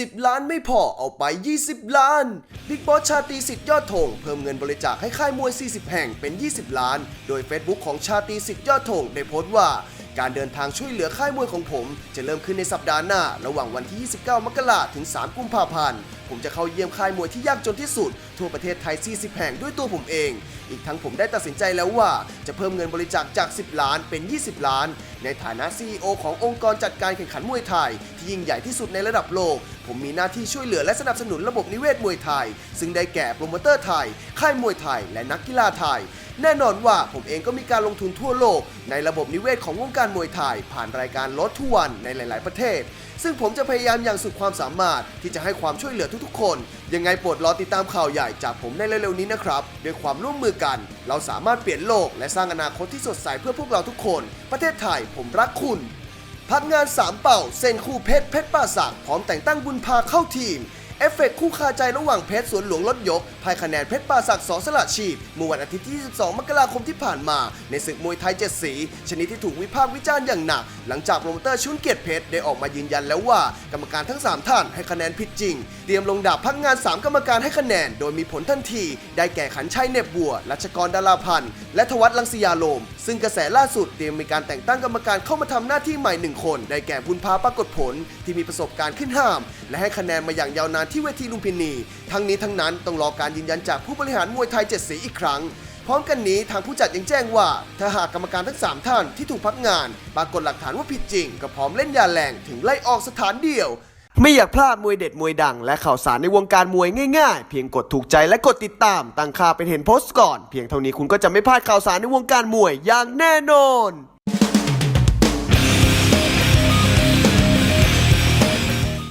10 ล้านไม่พอเอาไป 20 ล้านบิ๊กบอสชาตรีสิทธิ์ยอดธงเพิ่มเงินบริจาคให้ค่ายมวย 40 แห่งเป็น 20 ล้าน โดย Facebook ของชาตรีสิทธิ์ยอดธงได้โพสต์ว่า การเดินทางช่วยเหลือค่ายมวยของผม จะเริ่มขึ้นในสัปดาห์หน้า ระหว่างวันที่ 29 มกราคมถึง 3 กุมภาพันธ์ ผมจะเข้าเยี่ยมค่ายมวยที่ยากจนที่สุด ทั่วประเทศไทย 40 แห่งด้วยตัวผมเอง อีกทั้งผมได้ตัดสินใจแล้วว่า จะเพิ่มเงินบริจาคจาก 10 ล้านเป็น 20 ล้าน ในฐานะ CEO ขององค์กรจัดการแข่งขันมวยไทย ที่ยิ่งใหญ่ที่สุดในระดับโลก ผมมีหน้าที่ช่วยเหลือและสนับสนุนระบบนิเวศมวยไทย ซึ่งได้แก่โปรโมเตอร์ไทย ค่ายมวยไทย และนักกีฬาไทย แน่นอนว่าผมเองก็มีการลงทุนทั่วโลก ในระบบนิเวศของวงการมวยไทย ผ่านรายการลดทุกวันในหลาย ๆ ประเทศ ซึ่งผมจะพยายามอย่างสุดความสามารถที่จะให้ความช่วยเหลือทุก ๆ คน ยังไงโปรดรอติดตามข่าวใหญ่จากผมในเร็ว ๆ นี้นะครับด้วยความร่วมมือกัน เราสามารถเปลี่ยนโลกและสร้างอนาคตที่สดใสเพื่อพวกเราทุกคน ประเทศไทยผมรักคุณพักงาน3เป่าเซ็นคู่เพชรเพชรป่าสักพร้อมแต่งตั้งบุญพาเข้าทีมเอฟเฟกต์คู่คาใจระหว่างเพชรสวนหลวงลดยกพ่ายคะแนนเพชรป่าสักสอสละชีพเมื่อวันอาทิตย์ที่ 22 มกราคมที่ผ่านมา ในศึกมวยไทยเจ็ดสี ชนิดที่ถูกวิพากษ์วิจารณ์อย่างหนัก หลังจากโปรโมเตอร์ชุนเกียรติเพชรได้ออกมายืนยันแล้วว่า กรรมการทั้ง 3 ท่านให้คะแนนผิดจริง เตรียมลงดาบพักงาน 3 กรรมการให้คะแนน โดยมีผลทันที ได้แก่ขันชัยเนบบัวรัชกรดาราพันธ์และทวัตลังสียาโลม ซึ่งกระแสล่าสุดเตรียมมีการแต่งตั้งกรรมการเข้ามาทำหน้าที่ใหม่หนึ่งคน ได้แก่บุญพาปรากฏผลที่มีประสบการณ์ขึ้นห้าม และให้คะแนนมาอย่างยาวนานที่เวทีลุมพินี ทั้งนี้ทั้งนั้นต้องรอการยืนยันจากผู้บริหารมวยไทยเจ็ดสีอีกครั้ง พร้อมกันนี้ทางผู้จัดยังแจ้งว่า ถ้าหากกรรมการทั้ง 3 ท่านที่ถูกพักงาน ปรากฏหลักฐานว่าผิดจริง ก็พร้อมเล่นยาแรงถึงไล่ออกสถานเดียว ไม่อยากพลาดมวยเด็ดมวยดัง และข่าวสารในวงการมวยง่ายๆ เพียงกดถูกใจและกดติดตามตั้งค่าเป็นเห็นโพสต์ก่อน เพียงเท่านี้คุณก็จะไม่พลาดข่าวสารในวงการมวยอย่างแน่นอน